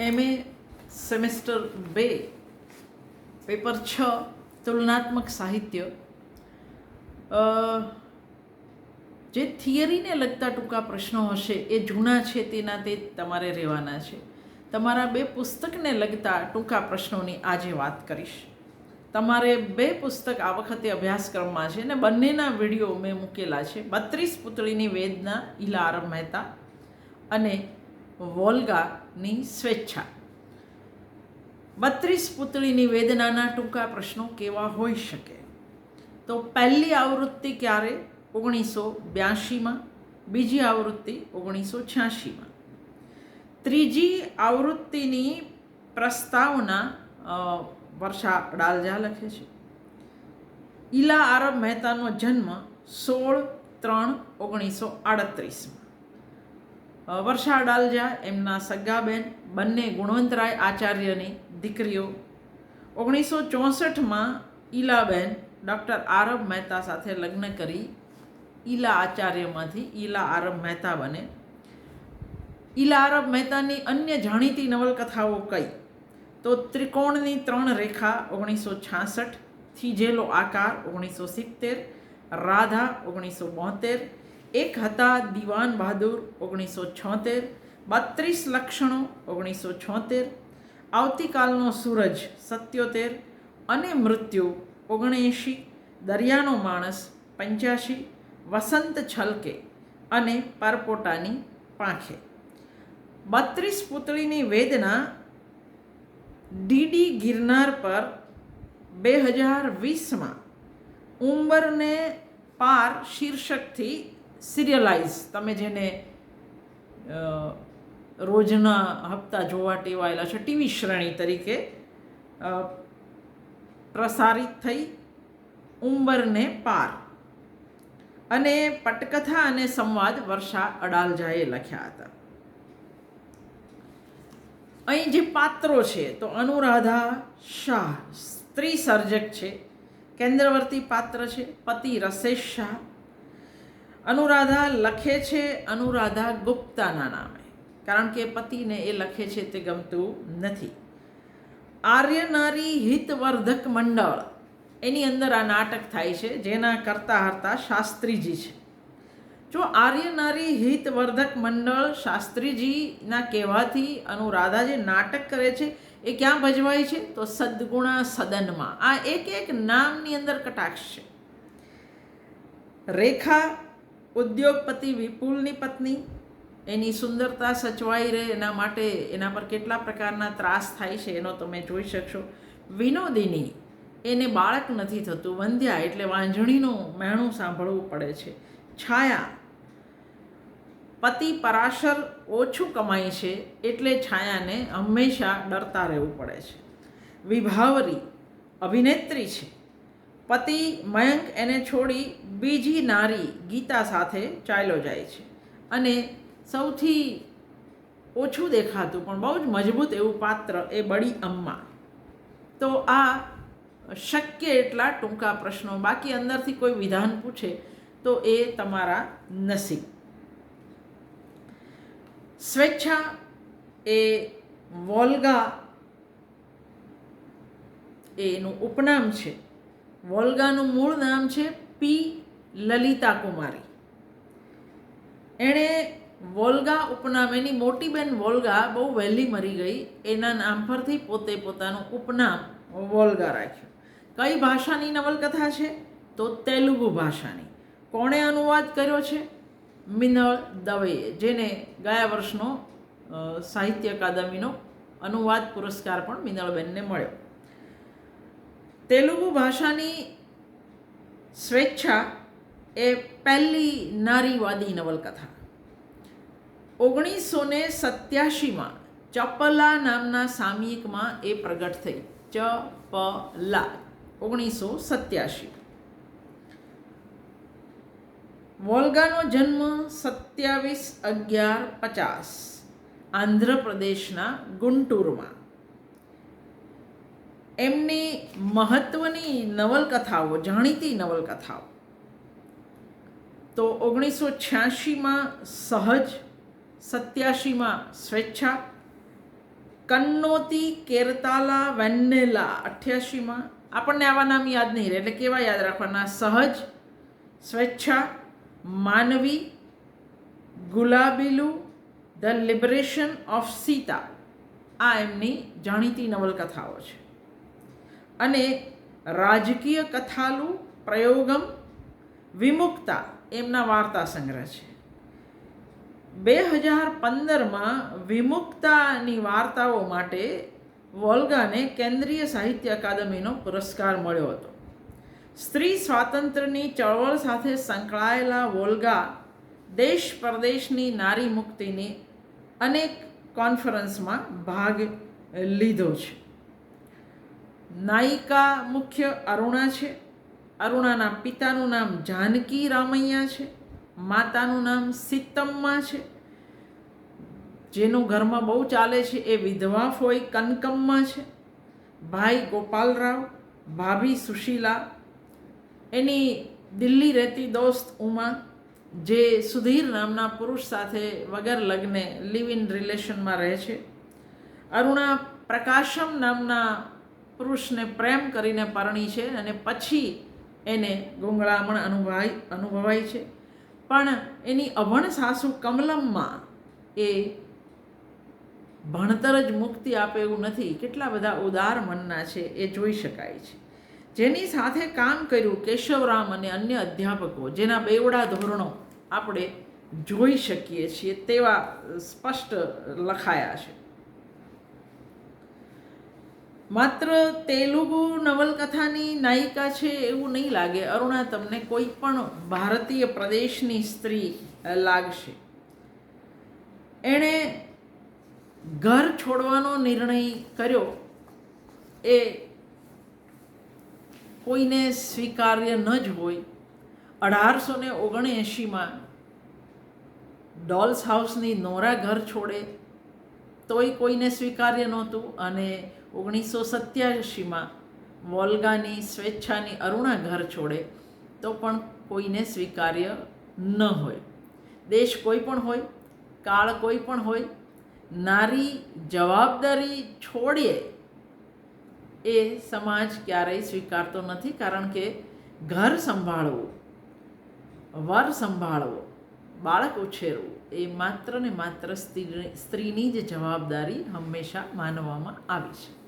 MA semester બે, paper છ, તુલનાત્મક સાહિત્ય. જે થિયરીને લગતા ટૂંકા પ્રશ્નો હશે, એ જૂના છે તેના તે તમારે રહેવાના છે. તમારા બે પુસ્તકને લગતા ટૂંકા પ્રશ્નોની આજે વાત કરીશ. તમારે બે પુસ્તક આ વખતે અભ્યાસક્રમમાં છે અને બંનેના વીડિયો મેં મૂકેલા છે. બત્રીસ પુતળીની વેદના ઇલા આર મહેતા અને વોલ્ગાની સ્વેચ્છા. બત્રીસ પુતળીની વેદનાના ટૂંકા પ્રશ્નો કેવા હોઈ શકે? તો પહેલી આવૃત્તિ ક્યારે? ઓગણીસો બ્યાસીમાં બીજી આવૃત્તિ ઓગણીસો છ્યાસીમાં ત્રીજી આવૃત્તિની પ્રસ્તાવના વર્ષા ડાલજા લખે છે. ઈલા આરબ મહેતાનો જન્મ સોળ ત્રણ ઓગણીસો આડત્રીસમાં. વર્ષા ડાલજા એમના સગાબેન બંને ગુણવંતરાય આચાર્યની દીકરીઓ. ઓગણીસો ચોસઠમાં ઈલાબેન ડૉક્ટર આરબ મહેતા સાથે લગ્ન કરી ઈલા આચાર્યમાંથી ઈલા આરબ મહેતા બને. ઈલા આરબ મહેતાની અન્ય જાણીતી નવલકથાઓ કઈ? તો ત્રિકોણની ત્રણ રેખા ઓગણીસો છાસઠ, થીજેલો આકાર ઓગણીસો સિત્તેર, રાધા ઓગણીસો બોતેર એક હતા દિવાન બહાદુર ઓગણીસો છોતેર, બત્રીસ લક્ષણો ઓગણીસો છોતેર, આવતીકાલનો સૂરજ સત્યોતેર અને મૃત્યુ ઓગણએંશી, દરિયાનો માણસ પંચ્યાશી, વસંત છલકે અને પરપોટાની પાંખે. બત્રીસ પુતળીની વેદના ડીડી ગિરનાર પર બે હજાર વીસમાં ઉંબરને પાર શીર્ષકથી સિરિયલાઇઝ તમે જેને રોજના હપ્તા જોવા ટેવાયેલા છે, ટીવી શ્રેણી તરીકે પ્રસારિત થઈ ઉંબરને પાર. અને પટકથા અને સંવાદ વર્ષા અડાલજાએ લખ્યા હતા. અહીં જે પાત્રો છે, તો અનુરાધા શાહ, સ્ત્રી સર્જક છે, કેન્દ્રવર્તી પાત્ર છે, પતિ રસેશ શાહ અનુરાધા લખે છે અનુરાધા ગુપ્તાના નામે. કારણ કે પતિને એ લખે છે તે ગમતું નથી. આર્યનારી હિતવર્ધક મંડળ. એની અંદર આ નાટક થાય છે, જેના કરતા હરતા શાસ્ત્રીજી છે. જો આર્યનારી હિતવર્ધક મંડળ શાસ્ત્રીજીના કહેવાથી અનુરાધા જે નાટક કરે છે, એ ક્યાં ભજવાય છે? તો સદગુણા સદનમાં. આ એક એક નામની અંદર કટાક્ષ છે. રેખા ઉદ્યોગપતિ વિપુલની પત્ની. એની સુંદરતા સચવાઈ રહે એના માટે એના પર કેટલા પ્રકારના ત્રાસ થાય છે એનો તમે જોઈ શકશો. વિનોદિની એને બાળક નથી થતું, વંધ્યા એટલે વાંજણીનું મહેણું સાંભળવું પડે છે. છાયા, પતિ પરાશર ઓછું કમાય છે એટલે છાયાને હંમેશા ડરતા રહેવું પડે છે. વિભાવરી અભિનેત્રી છે. પતિ મયંક એને છોડી બીજી નારી ગીતા સાથે ચાલ્યો જાય છે. અને સૌથી ઓછું દેખાતું, પણ બહુ જ મજબૂત એવું પાત્ર એ બડી અમ્મા. તો આ શક્ય એટલા ટૂંકા પ્રશ્નો, બાકી અંદરથી કોઈ વિધાન પૂછે તો એ તમારા નસીબ. સ્વેચ્છા એ વોલ્ગા એનું ઉપનામ છે. વોલ્ગાનું મૂળ નામ છે પી લલિતા કુમારી એણે વોલ્ગા ઉપનામ એની મોટી બેન વોલ્ગા બહુ વહેલી મરી ગઈ. એના નામ પરથી પોતે પોતાનું ઉપનામ વોલ્ગા રાખ્યું. કઈ ભાષાની નવલકથા છે? તો તેલુગુ ભાષાની. કોણે અનુવાદ કર્યો છે? મિનળ દવેએ જેને ગયા વર્ષનો સાહિત્ય અકાદમીનો અનુવાદ પુરસ્કાર પણ મિનળબેનને મળ્યો. તેલુગુ ભાષાની સ્વેચ્છા એ પહેલી નારીવાદી નવલકથા. ઓગણીસો ને સત્યાસીમાં ચપલા નામના સામયિકમાં એ પ્રગટ થઈ. ચપલા ઓગણીસો સત્યાસી વોલ્ગાનો જન્મ સત્યાવીસ અગિયાર પચાસ આંધ્રપ્રદેશના ગુંટુરમાં. એમની મહત્વની નવલકથાઓ, જાણીતી નવલકથાઓ. તો ઓગણીસો છ્યાસીમાં સહજ સત્યાસીમાં સ્વેચ્છા, કન્નોતી, કેરતાલા, વેન્નેલા અઠ્યાસીમાં આપણને આવા નામ યાદ નહીં રહે, એટલે કેવા યાદ રાખવાના? Sahaj, Swechha, Manavi, Gulabilu, the liberation of Sita. આ એમની જાણીતી નવલકથાઓ છે. અને રાજકીય કથાલુ પ્રયોગમ વિમુક્તા એમના વાર્તા સંગ્રહ છે. બે હજાર પંદરમાં વિમુક્તાની વાર્તાઓ માટે વોલ્ગાને કેન્દ્રીય સાહિત્ય અકાદમીનો પુરસ્કાર મળ્યો હતો. સ્ત્રી સ્વાતંત્ર્યની ચળવળ સાથે સંકળાયેલા વોલ્ગા દેશ પરદેશની નારી મુક્તિની અનેક કોન્ફરન્સમાં ભાગ લીધો છે. નાયિકા મુખ્ય અરુણા છે. અરુણાના પિતાનું નામ જાનકી રામૈયા છે. માતાનું નામ સીતમ્મા છે. જેનું ઘરમાં બહુ ચાલે છે એ વિધવા ફોઈ કનકમ્મા છે. ભાઈ ગોપાલરાવ, ભાભી સુશીલા. એની દિલ્હી રહેતી દોસ્ત ઉમા, જે સુધીર નામના પુરુષ સાથે વગર લગ્ને લિવ ઇન રિલેશનમાં રહે છે. અરુણા પ્રકાશમ નામના પુરુષને પ્રેમ કરીને પરણી છે અને પછી એને ગુંગળામણ અનુભવાય અનુભવાય છે. પણ એની અભણ સાસુ કમલમમાં એ ભણતર જ મુક્તિ આપે એવું નથી. કેટલા બધા ઉદાર મનના છે એ જોઈ શકાય છે. જેની સાથે કામ કર્યું કેશવરામ અને અન્ય અધ્યાપકો, જેના બેવડા ધોરણો આપણે જોઈ શકીએ છીએ તેવા સ્પષ્ટ લખાયા છે. માત્ર તેલુગુ નવલકથાની નાયિકા છે એવું નહીં લાગે. અરુણા, તમને કોઈ પણ ભારતીય પ્રદેશની સ્ત્રી લાગશે. એણે ઘર છોડવાનો નિર્ણય કર્યો. એ કોઈને સ્વીકાર્ય ન જ હોય. અઢારસો ને ઓગણએંશીમાં ડોલ્સ હાઉસની નોરા ઘર છોડે. તોય કોઈને સ્વીકાર્ય નહોતું અને ઓગણીસો સત્યાસીમાં વોલ્ગાની સ્વેચ્છાની અરુણા ઘર છોડે, તો પણ કોઈને સ્વીકાર્ય ન હોય. દેશ કોઈ પણ હોય, કાળ કોઈ પણ હોય, નારી જવાબદારી છોડીએ એ સમાજ ક્યારેય સ્વીકારતો નથી, કારણ કે ઘર સંભાળવું, વર સંભાળવો બાળક ઉછેરવું એ માત્ર ને માત્ર સ્ત્રી સ્ત્રીની જ જવાબદારી હંમેશા માનવામાં આવી છે.